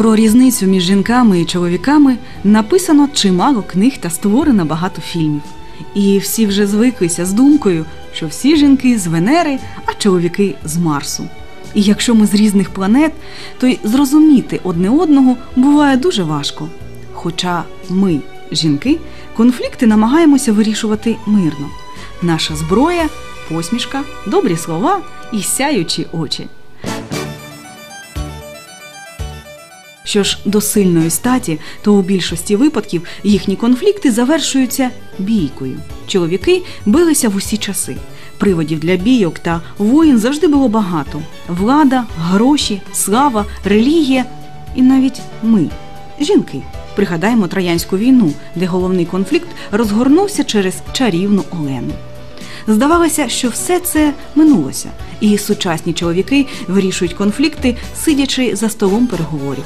Про різницю між жінками і чоловіками написано чимало книг та створено багато фільмів. І всі вже звиклися з думкою, що всі жінки з Венери, а чоловіки з Марсу. І якщо ми з різних планет, то й зрозуміти одне одного буває дуже важко. Хоча ми, жінки, конфлікти намагаємося вирішувати мирно. Наша зброя посмішка, добрі слова і сяючі очі. Що ж до сильної статі, то у більшості випадків їхні конфлікти завершуються бійкою. Чоловіки билися в усі часи. Приводів для бійок та воїн завжди було багато: влада, гроші, слава, релігія і навіть ми, жінки. Пригадаємо Троянську війну, де головний конфлікт розгорнувся через чарівну Олену. Здавалося, що все це минулося, і сучасні чоловіки вирішують конфлікти, сидячи за столом переговорів.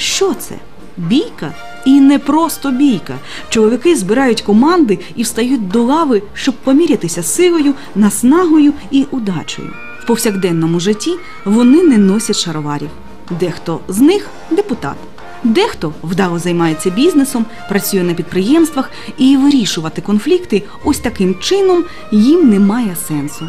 Що це? Бійка? І не просто бійка. Чоловіки збирають команди і встають до лави, щоб помірятися силою, наснагою і удачею. В повсякденному житті вони не носять шароварів. Дехто з них депутат, дехто вдало займається бізнесом, працює на підприємствах і вирішувати конфлікти ось таким чином їм немає сенсу.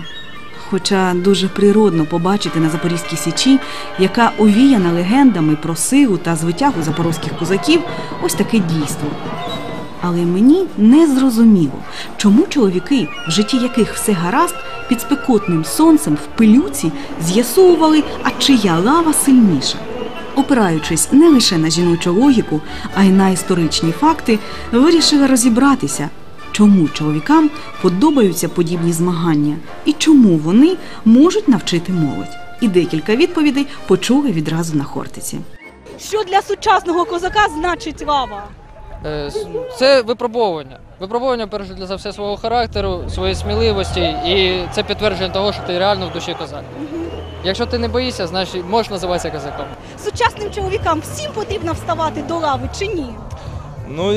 Хоча дуже природно побачити на Запорізькій січі, яка овіяна легендами про силу та звитягу запорозьких козаків, ось таке дійство. Але мені не зрозуміло, чому чоловіки, в житті яких все гаразд, під спекотним сонцем в пилюці з'ясовували, а чия лава сильніша. Опираючись не лише на жіночу логіку, а й на історичні факти, вирішила розібратися, чому чоловікам подобаються подібні змагання і чому вони можуть навчити молодь. І декілька відповідей почули відразу на Хортиці. Що для сучасного козака значить лава? Е, Це випробовування. Випробовування перш за все свого характеру, своєї сміливості, і це підтвердження того, що ти реально в душі козак. Якщо ти не боїшся, значить можеш називатися козаком. Сучасним чоловікам всім потрібно вставати до лави чи ні? Ну,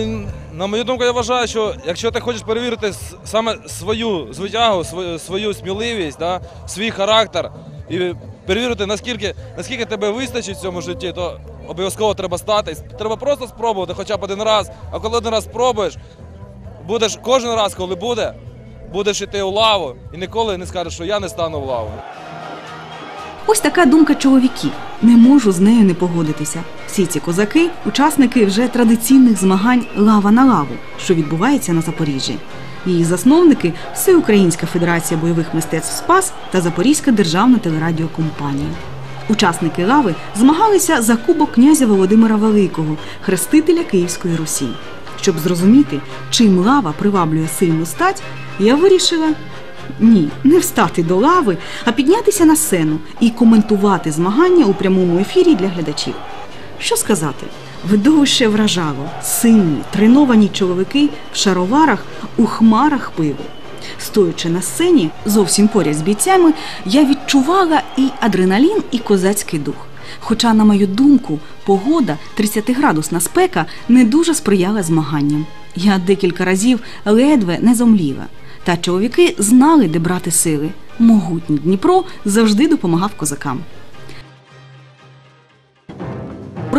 на мою думку, я вважаю, що якщо ти хочеш перевірити саме свою звитягу, свою, сміливість, да, свій характер і перевірити, наскільки, наскільки тебе вистачить в цьому житті, то обов'язково треба стати. Треба просто спробувати хоча б один раз. А коли один раз спробуєш, будеш кожен раз, коли буде, будеш йти у лаву і ніколи не скажеш, що я не стану в лаву. Ось така думка чоловіків. Не можу з нею не погодитися. Всі ці козаки учасники вже традиційних змагань лава на лаву, що відбувається на Запоріжжі. Її засновники Всеукраїнська Федерація бойових мистецтв Спас та Запорізька державна телерадіокомпанія. Учасники лави змагалися за кубок князя Володимира Великого, хрестителя Київської Русі. Щоб зрозуміти, чим лава приваблює сильну стать, я вирішила ні, не встати до лави, а піднятися на сцену і коментувати змагання у прямому ефірі для глядачів. Що сказати? Видовище вражало сильні, треновані чоловіки в шароварах у хмарах пиву. Стоячи на сцені, зовсім поряд з бійцями, я відчувала і адреналін, і козацький дух. Хоча, на мою думку, погода 30-градусна спека не дуже сприяла змаганням. Я декілька разів ледве не зомліла. Та чоловіки знали, де брати сили. Могутній Дніпро завжди допомагав козакам.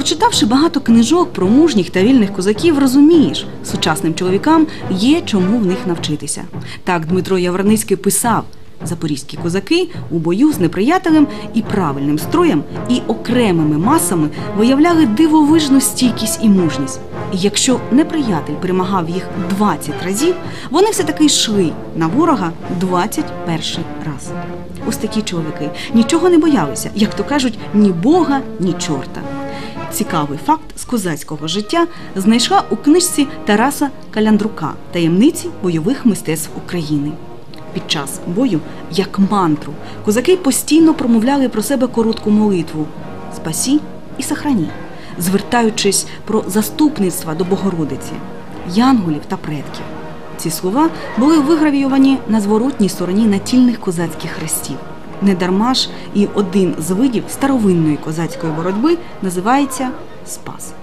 Прочитавши багато книжок про мужніх та вільних козаків, розумієш, сучасним чоловікам є чому в них навчитися. Так Дмитро Яворницький писав: запорізькі козаки у бою з неприятелем і правильним строєм, і окремими масами виявляли дивовижну стійкість і мужність. І якщо неприятель перемагав їх 20 разів, вони все таки йшли на ворога 21 раз. Ось такі чоловіки нічого не боялися, як то кажуть, ні Бога, ні чорта. Цікавий факт з козацького життя знайшла у книжці Тараса Каляндрука Таємниці бойових мистецтв України. Під час бою, як мантру, козаки постійно промовляли про себе коротку молитву Спасі і сохрані, звертаючись про заступництва до Богородиці, янголів та предків. Ці слова були вигравійовані на зворотній стороні натільних козацьких хрестів. Недарма ж і один з видів старовинної козацької боротьби називається спас.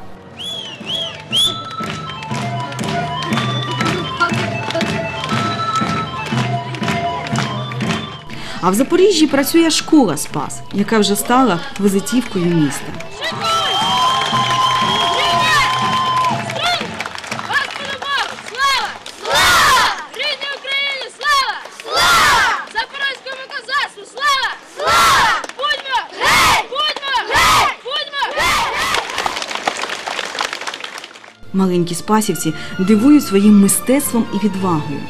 А в Запоріжжі працює школа Спас, яка вже стала визитівкою міста. Маленькі спасівці дивують своїм мистецтвом і відвагою.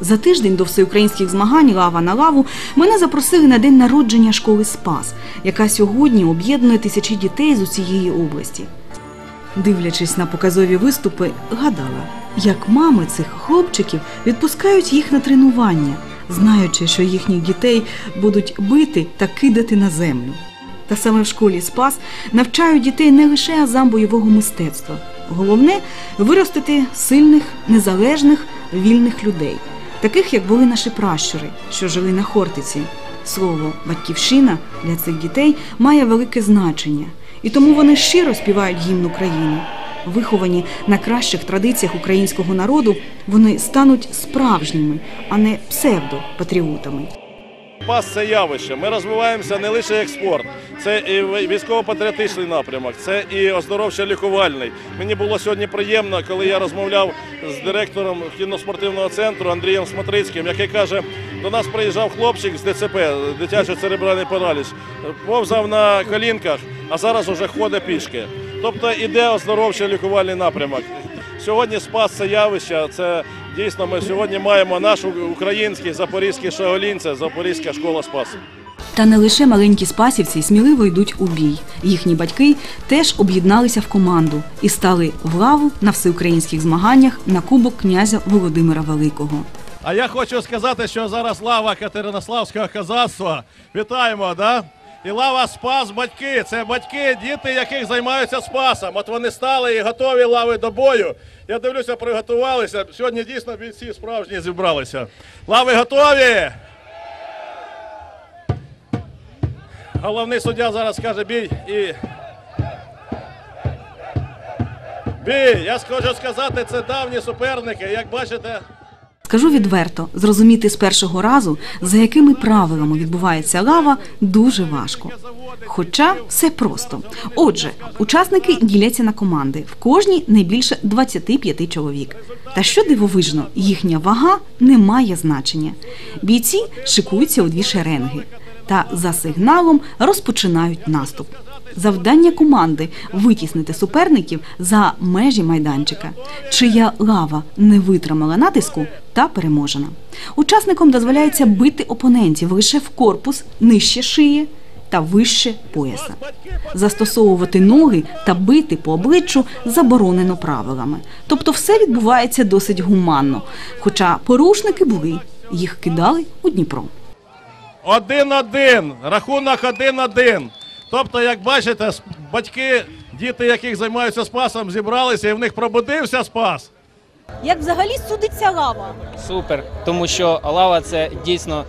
За тиждень до всеукраїнських змагань лава на лаву мене запросили на день народження школи Спас, яка сьогодні об'єднує тисячі дітей з усієї області. Дивлячись на показові виступи, гадала, як мами цих хлопчиків відпускають їх на тренування, знаючи, що їхніх дітей будуть бити та кидати на землю. Та саме в школі Спас навчають дітей не лише азам бойового мистецтва. Головне виростити сильних, незалежних, вільних людей, таких як були наші пращури, що жили на Хортиці. Слово батьківщина для цих дітей має велике значення, і тому вони щиро співають гімн України. Виховані на кращих традиціях українського народу, вони стануть справжніми, а не псевдопатріотами. Спас це явище. Ми розвиваємося не лише як спорт, це і військово-патріотичний напрямок, це і оздоровчо-лікувальний. Мені було сьогодні приємно, коли я розмовляв з директором кіноспортивного центру Андрієм Смотрицьким, який каже, до нас приїжджав хлопчик з ДЦП, дитячий церебральний параліч, повзав на колінках, а зараз уже ходить пішки. Тобто іде оздоровчо-лікувальний напрямок. Сьогодні спас це явище. Це дійсно ми сьогодні маємо наш український запорізький шаолінь, це Запорізька школа спасу. Та не лише маленькі спасівці сміливо йдуть у бій. Їхні батьки теж об'єдналися в команду і стали в лаву на всеукраїнських змаганнях на кубок князя Володимира Великого. А я хочу сказати, що зараз лава Катеринославського козацтва. Вітаємо, да? І лава спас батьки. Це батьки, діти, яких займаються спасом. От вони стали і готові лави до бою. Я дивлюся, приготувалися. Сьогодні дійсно бійці справжні зібралися. Лави готові. Головний суддя зараз скаже бій і. Бій! Я хочу сказати, це давні суперники. Як бачите, Скажу відверто, зрозуміти з першого разу, за якими правилами відбувається лава, дуже важко. Хоча все просто. Отже, учасники діляться на команди, в кожній не більше 25 чоловік. Та що дивовижно, їхня вага не має значення. Бійці шикуються у дві шеренги та за сигналом розпочинають наступ. Завдання команди витіснити суперників за межі майданчика. Чия лава не витримала натиску та переможена. Учасникам дозволяється бити опонентів лише в корпус, нижче шиї та вище пояса. Застосовувати ноги та бити по обличчю заборонено правилами. Тобто все відбувається досить гуманно. Хоча порушники були, їх кидали у Дніпро. Один-один. Рахунок один-один. Тобто, як бачите, батьки, діти, яких займаються спасом, зібралися і в них пробудився спас. Як взагалі судиться лава? Супер, тому що лава це дійсно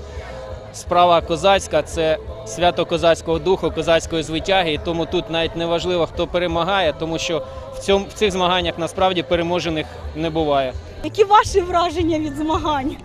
справа козацька, це свято козацького духу, козацької звитяги. І тому тут навіть не важливо, хто перемагає, тому що в, цьому, в цих змаганнях насправді переможених не буває. Які ваші враження від змагань?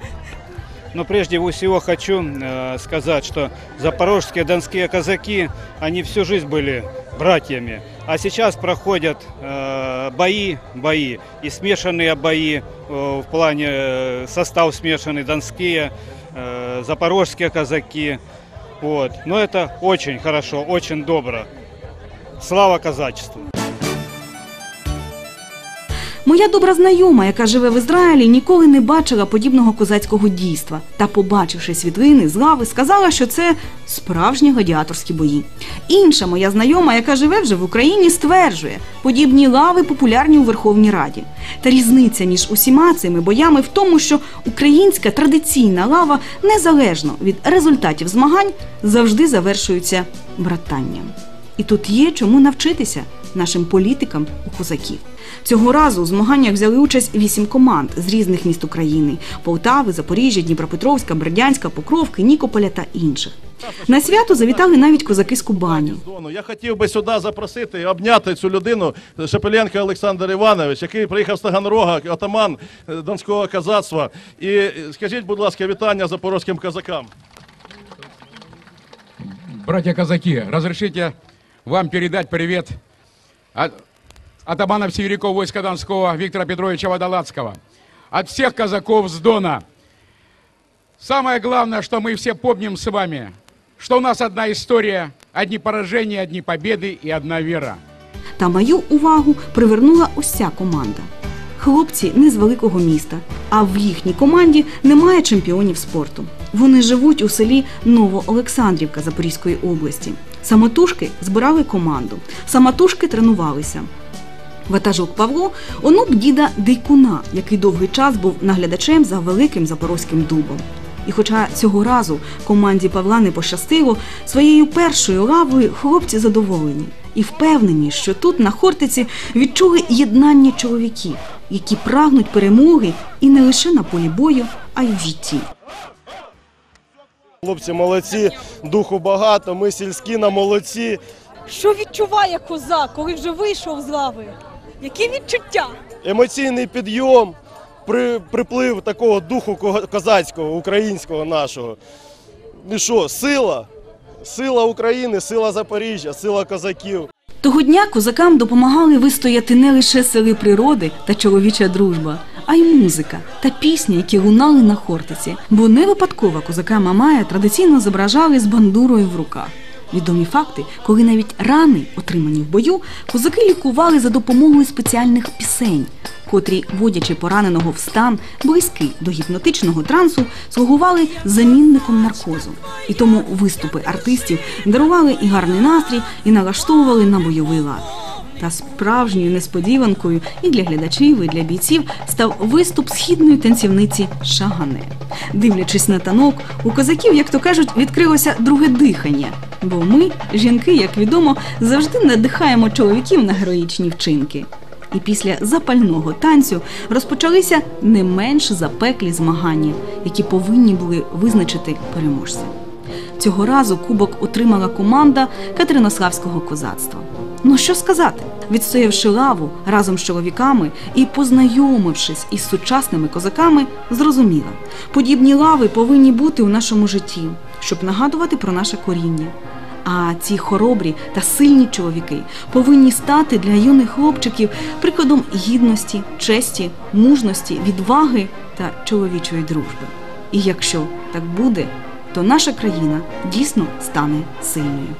Но прежде всего хочу э, сказать, что запорожские донские казаки, они всю жизнь были братьями. А сейчас проходят э, бои, бои и смешанные бои э, в плане э, состав смешанный, донские, э, запорожские казаки. Вот. Но это очень хорошо, очень добро. Слава казачеству! Моя добра знайома, яка живе в Ізраїлі, ніколи не бачила подібного козацького дійства. Та, побачивши світлини з лави, сказала, що це справжні гладіаторські бої. Інша моя знайома, яка живе вже в Україні, стверджує, подібні лави популярні у Верховній Раді. Та різниця між усіма цими боями в тому, що українська традиційна лава, незалежно від результатів змагань, завжди завершується братанням. І тут є чому навчитися нашим політикам у козаків. Цього разу у змаганнях взяли участь вісім команд з різних міст України: Полтави, Запоріжжя, Дніпропетровська, Бердянська, Покровки, Нікополя та інших. На свято завітали навіть козаки з Кубані. Я хотів би сюди запросити обняти цю людину Шепеленко Олександр Іванович, який приїхав з Таганрога, отаман е, Донського козацтва. І скажіть, будь ласка, вітання запорозьким козакам. Братья казаки, разрешите вам передать привет от атамана Северяков войска Донского Виктора Петровича Водолацкого. От всех казаков с Дона. Самое главное, что мы все помним с вами, что у нас одна история, одни поражения, одни победы и одна вера. Та мою увагу привернула уся команда. Хлопці не з великого міста, а в їхній команді немає чемпіонів спорту. Вони живуть у селі Новоолександрівка Запорізької області. Самотужки збирали команду, самотужки тренувалися. Ватажок Павло онук діда Дейкуна, який довгий час був наглядачем за великим запорозьким дубом. І хоча цього разу команді Павла не пощастило, своєю першою лавою хлопці задоволені і впевнені, що тут на Хортиці відчули єднання чоловіків, які прагнуть перемоги і не лише на полі бою, а й в житті. Хлопці молодці, духу багато, ми сільські на молодці. Що відчуває козак, коли вже вийшов з лави? Які відчуття? Емоційний підйом, при, приплив такого духу козацького, українського нашого. І що, сила? Сила України, сила Запоріжжя, сила козаків. Того дня козакам допомагали вистояти не лише сили природи та чоловіча дружба, а й музика та пісні, які лунали на Хортиці. Бо не випадково козака Мамая традиційно зображали з бандурою в руках. Відомі факти, коли навіть рани, отримані в бою, козаки лікували за допомогою спеціальних пісень, котрі, водячи пораненого в стан, близький до гіпнотичного трансу, слугували замінником наркозу. І тому виступи артистів дарували і гарний настрій, і налаштовували на бойовий лад. Та справжньою несподіванкою і для глядачів, і для бійців став виступ східної танцівниці Шагане. Дивлячись на танок, у козаків, як то кажуть, відкрилося друге дихання. Бо ми, жінки, як відомо, завжди надихаємо чоловіків на героїчні вчинки. І після запального танцю розпочалися не менш запеклі змагання, які повинні були визначити переможця. Цього разу кубок отримала команда Катеринославського козацтва. Ну що сказати, відстоявши лаву разом з чоловіками і познайомившись із сучасними козаками, зрозуміла, подібні лави повинні бути у нашому житті, щоб нагадувати про наше коріння. А ці хоробрі та сильні чоловіки повинні стати для юних хлопчиків прикладом гідності, честі, мужності, відваги та чоловічої дружби. І якщо так буде, то наша країна дійсно стане сильною.